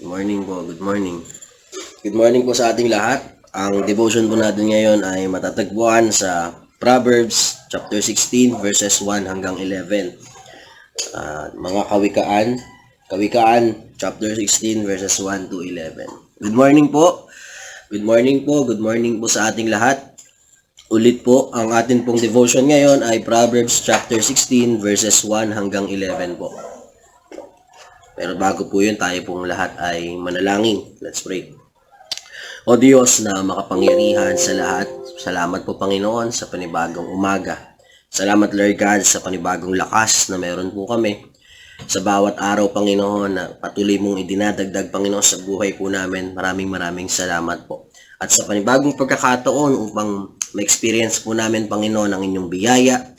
Good morning po, good morning. Good morning po sa ating lahat. Ang devotion po natin ngayon ay matatagpuan sa Proverbs chapter 16 verses 1 hanggang 11. Ah, mga kawikaan, kawikaan chapter 16 verses 1 to 11. Good morning po. Good morning po, good morning po sa ating lahat. Ulit po, ang atin pong devotion ngayon ay Proverbs chapter 16 verses 1 hanggang 11 po. Pero bago po yun, tayo pong lahat ay manalangin. Let's pray. O Diyos na makapangyarihan sa lahat, salamat po Panginoon sa panibagong umaga. Salamat Lord God sa panibagong lakas na meron po kami. Sa bawat araw Panginoon na patuloy mong idinadagdag Panginoon sa buhay po namin. Maraming maraming salamat po. At sa panibagong pagkakataon upang ma-experience po namin Panginoon ang inyong biyaya,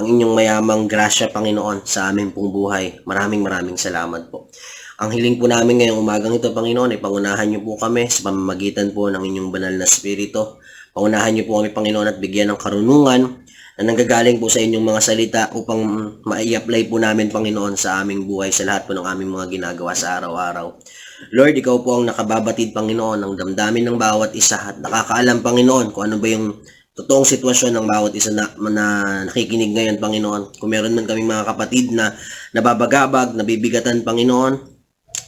ang inyong mayamang grasya, Panginoon, sa amin pong buhay. Maraming maraming salamat po. Ang hiling po namin ngayong umagang ito, Panginoon, ay pangunahan niyo po kami sa pamamagitan po ng inyong banal na spirito. Pangunahan niyo po kami, Panginoon, at bigyan ng karunungan na nanggagaling po sa inyong mga salita upang ma-apply po namin, Panginoon, sa aming buhay, sa lahat po ng aming mga ginagawa sa araw-araw. Lord, ikaw po ang nakababatid, Panginoon, ng damdamin ng bawat isa at nakakaalam, Panginoon, kung ano ba yung totoong sitwasyon ng bawat isa na, na nakikinig ngayon, Panginoon. Kung meron man kaming mga kapatid na nababagabag, nabibigatan, Panginoon,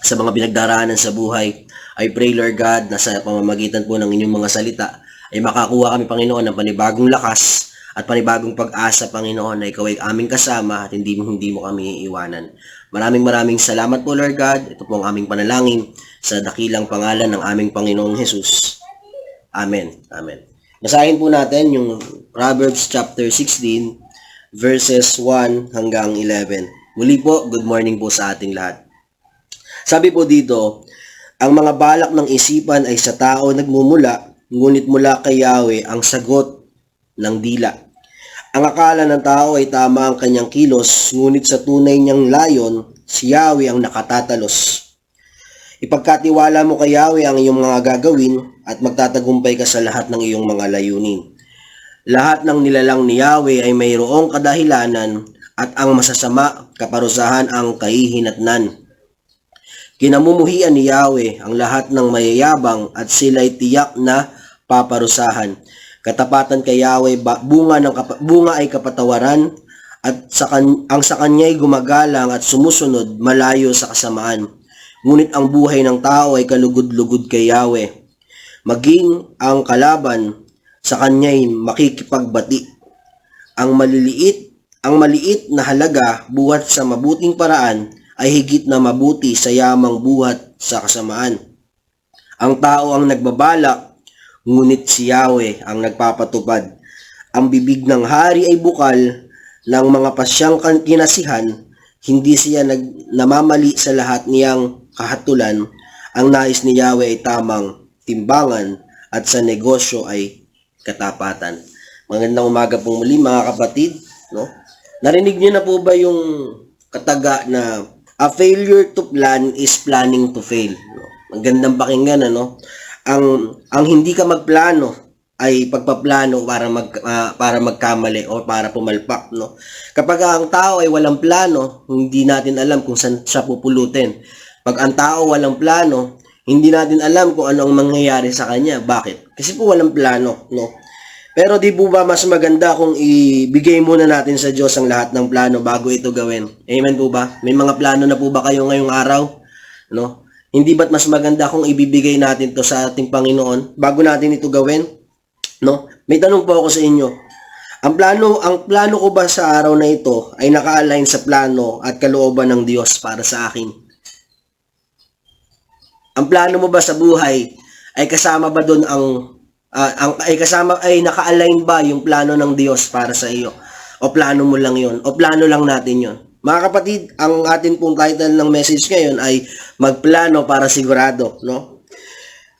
sa mga pinagdaraanan sa buhay, I pray, Lord God, na sa pamamagitan po ng inyong mga salita, ay makakuha kami, Panginoon, ng panibagong lakas at panibagong pag-asa, Panginoon, na ikaw ay aming kasama at hindi mo, hindi mo kami iiwanan. Maraming maraming salamat po, Lord God. Ito po ang aming panalangin sa dakilang pangalan ng aming Panginoong Jesus. Amen. Amen. Basahin po natin yung Proverbs chapter 16 verses 1 hanggang 11. Muli po, good morning po sa ating lahat. Sabi po dito, ang mga balak ng isipan ay sa tao nagmumula, ngunit mula kay Yahweh ang sagot ng dila. Ang akala ng tao ay tama ang kanyang kilos, ngunit sa tunay niyang layon, si Yahweh ang nakatatalos. Ipagkatiwala mo kay Yahweh ang iyong mga gagawin at magtatagumpay ka sa lahat ng iyong mga layunin. Lahat ng nilalang ni Yahweh ay mayroong kadahilanan at ang masasama kaparusahan ang kahihinatnan. Kinamumuhian ni Yahweh ang lahat ng mayayabang at sila'y tiyak na paparusahan. Katapatan kay Yahweh, bunga, ng bunga ay kapatawaran at sa ang sa kanya'y gumagalang at sumusunod malayo sa kasamaan. Ngunit ang buhay ng tao ay kalugod-lugod kay Yahweh. Maging ang kalaban sa kanya'y makikipagbati. Ang maliliit, ang maliit na halaga buhat sa mabuting paraan ay higit na mabuti sa yamang buhat sa kasamaan. Ang tao ang nagbabalak, ngunit si Yahweh ang nagpapatupad. Ang bibig ng hari ay bukal ng mga pasyang kinasihan, hindi siya nag, namamali sa lahat niyang kahatulan. Ang nais ni Yahweh ay tamang timbangan at sa negosyo ay katapatan. Magandang umaga po muli mga kapatid. No? Narinig niyo na po ba yung kataga na a failure to plan is planning to fail. No? Magandang pakinggan ano. Ang ang hindi ka magplano ay pagpaplano para mag ah, para magkamali o para pumalpak no. Kapag ang tao ay walang plano, hindi natin alam kung saan siya pupulutin. Pag ang tao walang plano, hindi natin alam kung ano ang mangyayari sa kanya. Bakit? Kasi po walang plano, no? Pero di po ba mas maganda kung ibigay muna natin sa Diyos ang lahat ng plano bago ito gawin? Amen po ba? May mga plano na po ba kayo ngayong araw? No? Hindi ba't mas maganda kung ibibigay natin to sa ating Panginoon bago natin ito gawin? No? May tanong po ako sa inyo. Ang plano, ang plano ko ba sa araw na ito ay naka-align sa plano at kalooban ng Diyos para sa akin? Ang plano mo ba sa buhay ay kasama ba doon ang ah, ang ay kasama ay naka-align ba yung plano ng Diyos para sa iyo? O plano mo lang 'yon? O plano lang natin 'yon? Mga kapatid, ang atin pong title ng message ngayon ay magplano para sigurado, no?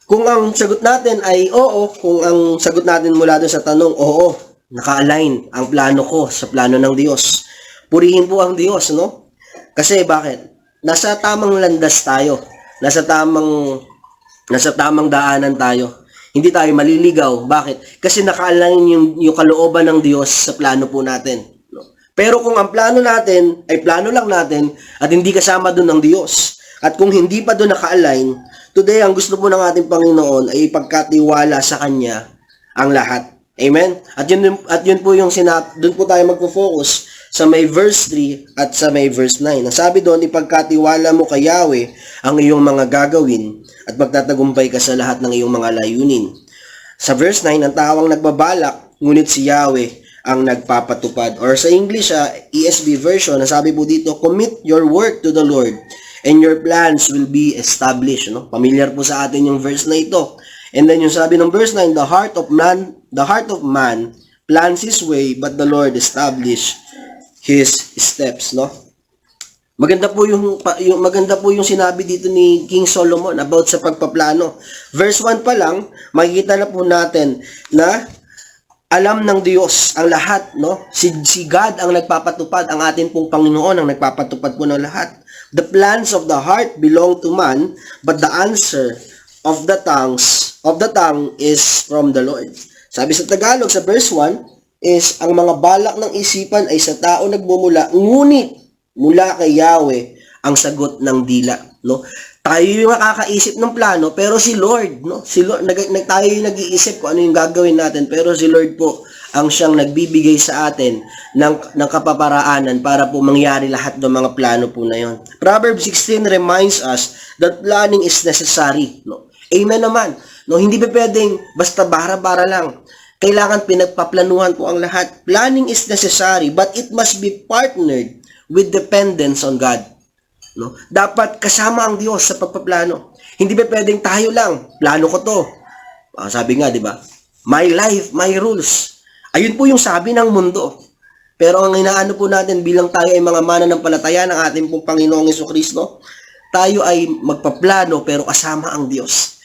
Kung ang sagot natin ay oo, kung ang sagot natin mula doon sa tanong, oo, naka-align ang plano ko sa plano ng Diyos. Purihin po ang Diyos, no? Kasi bakit? Nasa tamang landas tayo. Nasa tamang nasa tamang daanan tayo. Hindi tayo maliligaw. Bakit? Kasi naka-align yung, yung kalooban ng Diyos sa plano po natin. Pero kung ang plano natin ay plano lang natin at hindi kasama doon ng Diyos, At kung hindi pa doon naka-align, today ang gusto po ng ating Panginoon ay ipagkatiwala sa Kanya ang lahat. Amen? At yun, at yun po yung sinap, doon po tayo magpo-focus sa may verse 3 at sa may verse 9. Ang sabi doon, ipagkatiwala mo kay Yahweh ang iyong mga gagawin at magtatagumpay ka sa lahat ng iyong mga layunin. Sa verse 9, ang tawang nagbabalak, ngunit si Yahweh ang nagpapatupad. Or sa English, ah, ESV version, ang sabi po dito, commit your work to the Lord and your plans will be established. No? Familiar po sa atin yung verse na ito. And then yung sabi ng verse 9, the heart of man, the heart of man plans his way, but the Lord establish his steps, no? Maganda po yung, yung maganda po yung sinabi dito ni King Solomon about sa pagpaplano. Verse 1 pa lang, makikita na po natin na alam ng Diyos ang lahat, no? Si, si God ang nagpapatupad, ang atin pong Panginoon ang nagpapatupad po ng lahat. The plans of the heart belong to man, but the answer of the tongues of the tongue is from the Lord. Sabi sa Tagalog sa verse 1 is ang mga balak ng isipan ay sa tao nagmumula, ngunit mula kay Yahweh ang sagot ng dila, no? Tayo yung makakaisip ng plano, pero si Lord, no? Si Lord, nag, nag, tayo yung nag-iisip kung ano yung gagawin natin, pero si Lord po ang siyang nagbibigay sa atin ng, ng kapaparaanan para po mangyari lahat ng mga plano po na yon. Proverbs 16 reminds us that planning is necessary, no? Amen naman. No, hindi pa pwedeng basta bara-bara lang. Kailangan pinagpaplanuhan po ang lahat. Planning is necessary, but it must be partnered with dependence on God. No? Dapat kasama ang Diyos sa pagpaplano. Hindi ba pwedeng tayo lang, plano ko to. Ah, sabi nga, di ba? My life, my rules. Ayun po yung sabi ng mundo. Pero ang inaano po natin bilang tayo ay mga mananampalataya ng ating pong Panginoong Kristo, tayo ay magpaplano pero kasama ang Diyos.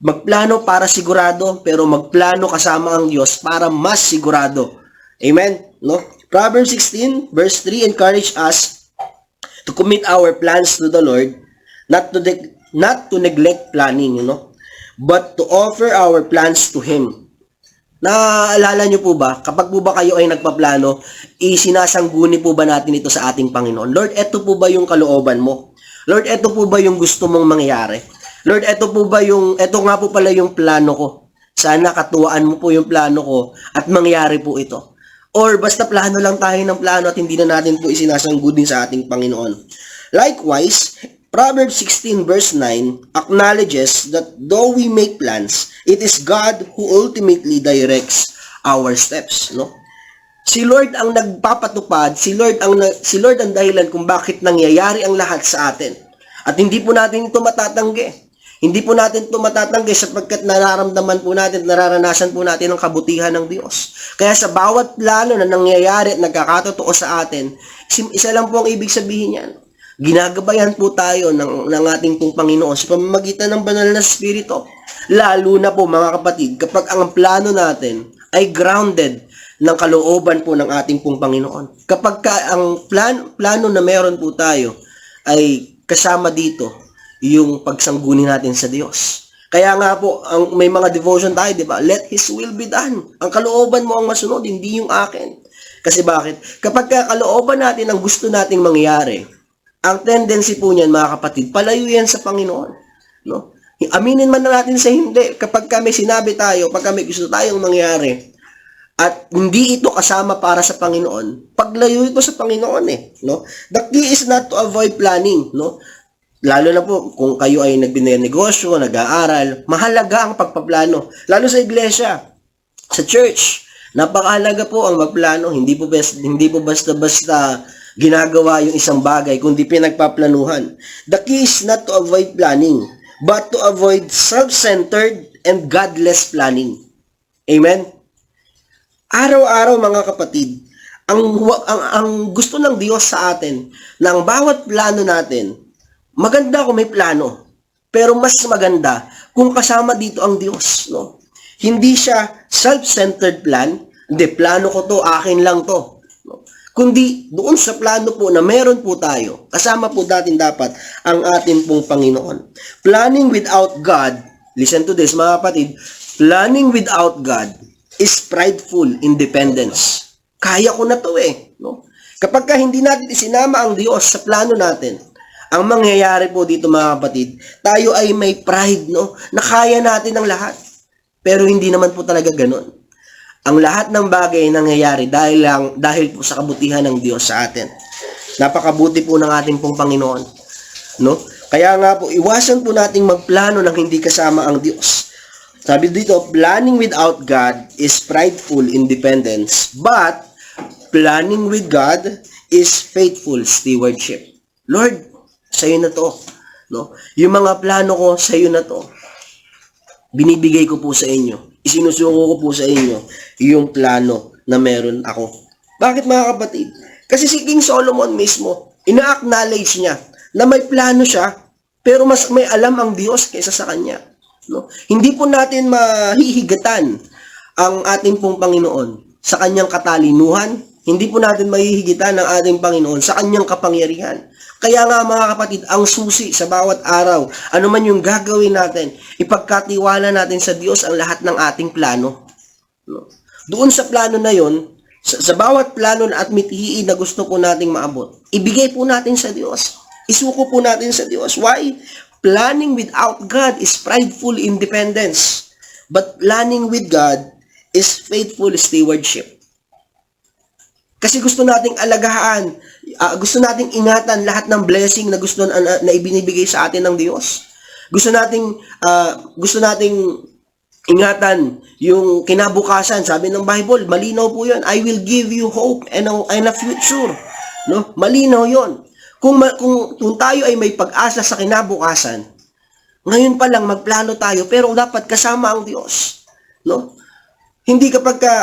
Magplano para sigurado, pero magplano kasama ang Diyos para mas sigurado. Amen? No? Proverbs 16, verse 3, encourage us to commit our plans to the Lord, not to not to neglect planning, you know, but to offer our plans to Him. Naaalala niyo po ba, kapag po ba kayo ay nagpaplano, isinasangguni po ba natin ito sa ating Panginoon? Lord, eto po ba yung kalooban mo? Lord, eto po ba yung gusto mong mangyari? Lord, eto po ba yung, eto nga po pala yung plano ko. Sana katuwaan mo po yung plano ko at mangyari po ito. Or basta plano lang tayo ng plano at hindi na natin po isinasangguni sa ating Panginoon. Likewise, Proverbs 16 verse 9 acknowledges that though we make plans, it is God who ultimately directs our steps, no? Si Lord ang nagpapatupad, si Lord ang si Lord ang dahilan kung bakit nangyayari ang lahat sa atin. At hindi po natin ito matatanggi. Hindi po natin ito matatanggi sapagkat nararamdaman po natin, nararanasan po natin ang kabutihan ng Diyos. Kaya sa bawat plano na nangyayari at nagkakatotoo sa atin, isa lang po ang ibig sabihin niyan. Ginagabayan po tayo ng, ng ating pong Panginoon sa pamamagitan ng banal na Espiritu. Lalo na po mga kapatid, kapag ang plano natin ay grounded ng kalooban po ng ating pong Panginoon. Kapag ka, ang plan, plano na meron po tayo ay kasama dito yung pagsangguni natin sa Diyos. Kaya nga po, ang, may mga devotion tayo, di ba? Let His will be done. Ang kalooban mo ang masunod, hindi yung akin. Kasi bakit? Kapag ka kalooban natin ang gusto nating mangyari, ang tendency po niyan, mga kapatid, palayo yan sa Panginoon. No? Aminin man na natin sa hindi. Kapag kami sinabi tayo, pag kami gusto tayong mangyari, at hindi ito kasama para sa Panginoon, paglayo ito sa Panginoon eh, no? The key is not to avoid planning, no? Lalo na po kung kayo ay nagbinegosyo, nag-aaral, mahalaga ang pagpaplano. Lalo sa iglesia, sa church, napakahalaga po ang magplano. Hindi po best, hindi po basta-basta ginagawa yung isang bagay, kundi pinagpaplanuhan. The key is not to avoid planning, but to avoid self-centered and godless planning. Amen? Araw-araw mga kapatid, ang, ang, ang gusto ng Diyos sa atin, na bawat plano natin, maganda kung may plano, pero mas maganda kung kasama dito ang Diyos. No? Hindi siya self-centered plan, hindi, plano ko to, akin lang to. No? Kundi doon sa plano po na meron po tayo, kasama po natin dapat ang ating pong Panginoon. Planning without God, listen to this mga kapatid, planning without God is prideful independence. Kaya ko na to eh. No? Kapag ka hindi natin isinama ang Diyos sa plano natin, Ang mangyayari po dito mga kapatid, tayo ay may pride, no? Na kaya natin ang lahat. Pero hindi naman po talaga ganun. Ang lahat ng bagay ay nangyayari dahil lang dahil po sa kabutihan ng Diyos sa atin. Napakabuti po ng ating pong Panginoon. No? Kaya nga po, iwasan po nating magplano ng hindi kasama ang Diyos. Sabi dito, planning without God is prideful independence, but planning with God is faithful stewardship. Lord, sa'yo na to. No? Yung mga plano ko, sa'yo na to. Binibigay ko po sa inyo. Isinusuko ko po sa inyo yung plano na meron ako. Bakit mga kapatid? Kasi si King Solomon mismo, ina-acknowledge niya na may plano siya, pero mas may alam ang Diyos kaysa sa kanya. No? Hindi po natin mahihigatan ang ating pong Panginoon sa kanyang katalinuhan, hindi po natin mahihigitan ang ating Panginoon sa kanyang kapangyarihan. Kaya nga mga kapatid, ang susi sa bawat araw, ano man yung gagawin natin, ipagkatiwala natin sa Diyos ang lahat ng ating plano. No? Doon sa plano na yon, sa, sa bawat plano at mitihiin na gusto po nating maabot, ibigay po natin sa Diyos. Isuko po natin sa Diyos. Why? Planning without God is prideful independence. But planning with God is faithful stewardship. Kasi gusto nating alagahan, ah, gusto nating ingatan lahat ng blessing na gusto na, na, na ibinibigay sa atin ng Diyos. Gusto nating ah, gusto nating ingatan yung kinabukasan. Sabi ng Bible, malinaw po 'yon. I will give you hope and a, and a future. No? Malinaw 'yon. Kung, kung kung tayo ay may pag-asa sa kinabukasan, ngayon pa lang magplano tayo pero dapat kasama ang Diyos. No? Hindi kapag ka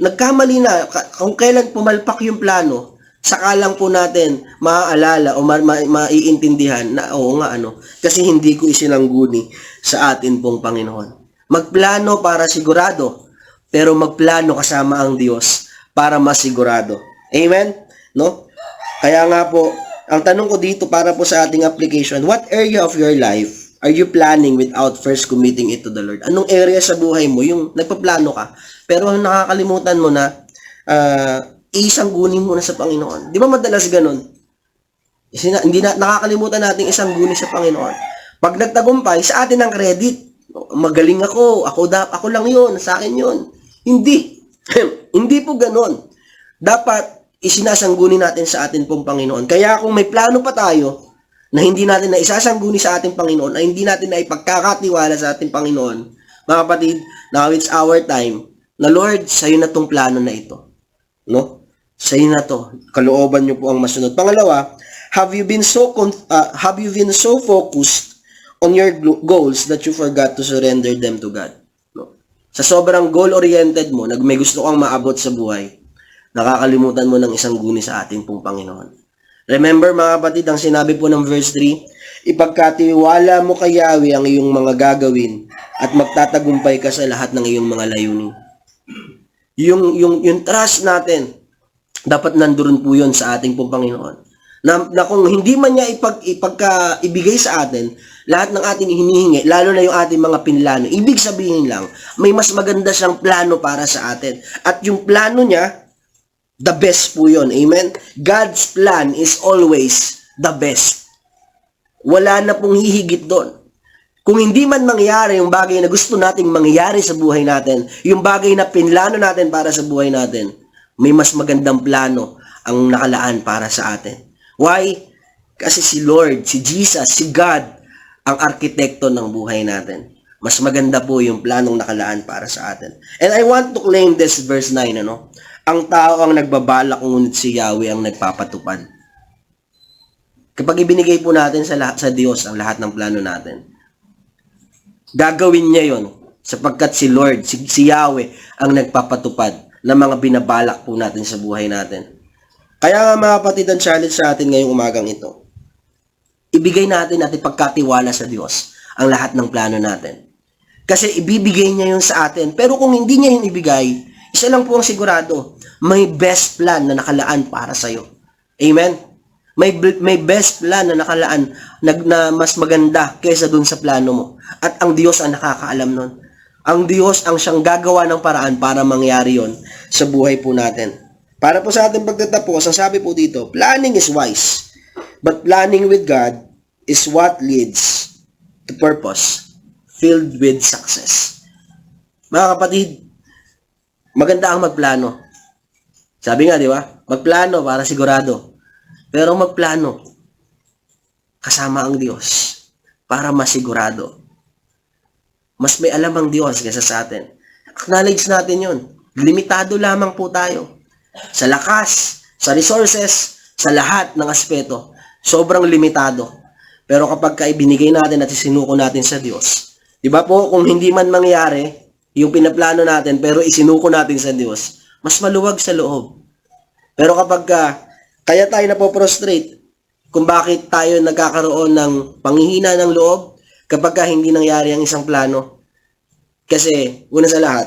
nagkamali na, kung kailan pumalpak yung plano, saka lang po natin maaalala o ma- ma- maiintindihan na oo nga ano, kasi hindi ko isinangguni sa atin pong Panginoon. Magplano para sigurado, pero magplano kasama ang Diyos para masigurado. Amen? No? Kaya nga po, ang tanong ko dito para po sa ating application, what area of your life are you planning without first committing it to the Lord? Anong area sa buhay mo yung nagpaplano ka, pero nakakalimutan mo na uh, isang gunin mo na sa Panginoon. Di ba madalas ganun? Sina, hindi na, nakakalimutan natin isang guni sa Panginoon. Pag nagtagumpay, sa atin ang credit. Magaling ako, ako, da, ako lang yun, sa akin yun. Hindi. hindi po ganun. Dapat isinasangguni natin sa atin pong Panginoon. Kaya kung may plano pa tayo, na hindi natin na isasangguni sa ating Panginoon, na hindi natin na ipagkakatiwala sa ating Panginoon, mga kapatid, now it's our time, na Lord, sa'yo na tong plano na ito. No? Sa'yo na to. Kalooban niyo po ang masunod. Pangalawa, have you been so uh, have you been so focused on your goals that you forgot to surrender them to God? No? Sa sobrang goal-oriented mo, nag may gusto kang maabot sa buhay, nakakalimutan mo ng isang guni sa ating pong Panginoon. Remember mga kapatid, ang sinabi po ng verse 3, ipagkatiwala mo kay Yahweh ang iyong mga gagawin at magtatagumpay ka sa lahat ng iyong mga layunin. Yung, yung, yung trust natin, dapat nandoon po yun sa ating pong Panginoon. Na, na kung hindi man niya ipag, ipagka, ibigay sa atin, lahat ng ating hinihingi, lalo na yung ating mga pinlano, ibig sabihin lang, may mas maganda siyang plano para sa atin. At yung plano niya, the best po yun. Amen? God's plan is always the best. Wala na pong hihigit doon. Kung hindi man mangyari yung bagay na gusto nating mangyari sa buhay natin, yung bagay na pinlano natin para sa buhay natin, may mas magandang plano ang nakalaan para sa atin. Why? Kasi si Lord, si Jesus, si God, ang arkitekto ng buhay natin. Mas maganda po yung planong nakalaan para sa atin. And I want to claim this verse 9, ano? Ang tao ang nagbabalak, ngunit si Yahweh ang nagpapatupad. Kapag ibinigay po natin sa, lahat, sa Diyos ang lahat ng plano natin, gagawin niya yon sapagkat si Lord, si, si Yahweh ang nagpapatupad ng mga binabalak po natin sa buhay natin. Kaya nga mga kapatid, ang challenge sa atin ngayong umagang ito, ibigay natin at ipagkatiwala sa Diyos ang lahat ng plano natin. Kasi ibibigay niya yun sa atin. Pero kung hindi niya yun ibigay, isa lang po ang sigurado, may best plan na nakalaan para sa'yo. Amen? May, may best plan na nakalaan na, na mas maganda kaysa dun sa plano mo. At ang Diyos ang nakakaalam nun. Ang Diyos ang siyang gagawa ng paraan para mangyari yon sa buhay po natin. Para po sa ating pagtatapos, ang sabi po dito, planning is wise, but planning with God is what leads to purpose filled with success. Mga kapatid, maganda ang magplano. Sabi nga, di ba? Magplano para sigurado. Pero magplano kasama ang Diyos para masigurado. Mas may alam ang Diyos kaysa sa atin. Acknowledge natin yon. Limitado lamang po tayo. Sa lakas, sa resources, sa lahat ng aspeto. Sobrang limitado. Pero kapag ka ibinigay natin at isinuko natin sa Diyos, di ba po, kung hindi man mangyari, yung pinaplano natin, pero isinuko natin sa Diyos, mas maluwag sa loob. Pero kapag ka, kaya tayo napoprostrate, kung bakit tayo nagkakaroon ng panghihina ng loob, kapag ka hindi nangyari ang isang plano. Kasi, una sa lahat,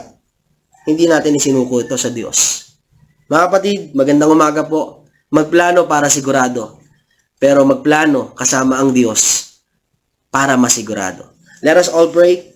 hindi natin isinuko ito sa Diyos. Mga kapatid, magandang umaga po. Magplano para sigurado. Pero magplano kasama ang Diyos para masigurado. Let us all pray.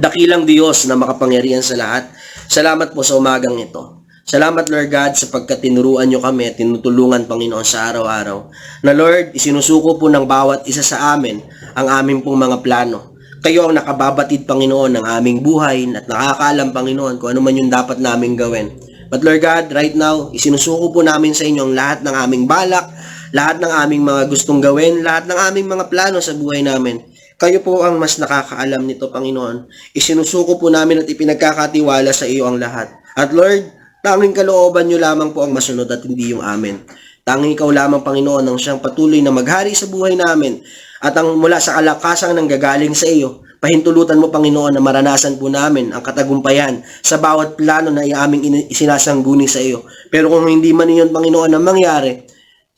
Dakilang Diyos na makapangyarihan sa lahat. Salamat po sa umagang ito. Salamat Lord God sapagkat tinuruan nyo kami tinutulungan Panginoon sa araw-araw. Na Lord, isinusuko po ng bawat isa sa amin ang aming pong mga plano. Kayo ang nakababatid Panginoon ng aming buhay at nakakaalam Panginoon kung ano man yung dapat naming gawin. But Lord God, right now, isinusuko po namin sa inyo ang lahat ng aming balak, lahat ng aming mga gustong gawin, lahat ng aming mga plano sa buhay namin. Kayo po ang mas nakakaalam nito, Panginoon. Isinusuko po namin at ipinagkakatiwala sa iyo ang lahat. At Lord, tanging kalooban nyo lamang po ang masunod at hindi yung amin. Tanging ikaw lamang, Panginoon, ang siyang patuloy na maghari sa buhay namin at ang mula sa kalakasang nanggagaling sa iyo, pahintulutan mo, Panginoon, na maranasan po namin ang katagumpayan sa bawat plano na aming ini- isinasangguni sa iyo. Pero kung hindi man iyon, Panginoon, ang mangyari,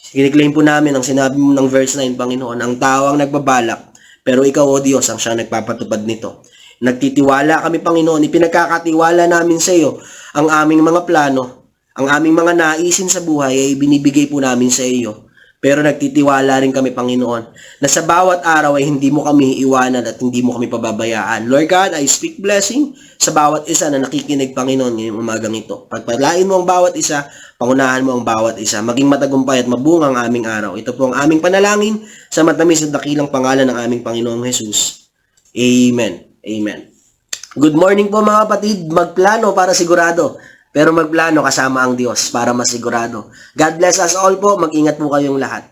Kiniklaim po namin ang sinabi mo ng verse 9, Panginoon, ang tao ang nagbabalak, pero ikaw, O Diyos, ang siya nagpapatupad nito. Nagtitiwala kami, Panginoon, ipinagkakatiwala namin sa iyo ang aming mga plano, ang aming mga naisin sa buhay ay binibigay po namin sa iyo. Pero nagtitiwala rin kami, Panginoon, na sa bawat araw ay hindi mo kami iwanan at hindi mo kami pababayaan. Lord God, I speak blessing sa bawat isa na nakikinig, Panginoon, ngayong umagang ito. Pagpalain mo ang bawat isa, pangunahan mo ang bawat isa, maging matagumpay at mabunga ang aming araw. Ito po ang aming panalangin sa matamis at dakilang pangalan ng aming Panginoong Jesus. Amen. Amen. Good morning po mga kapatid. Magplano para sigurado. Pero magplano kasama ang Diyos para masigurado. God bless us all po. Mag-ingat po kayong lahat.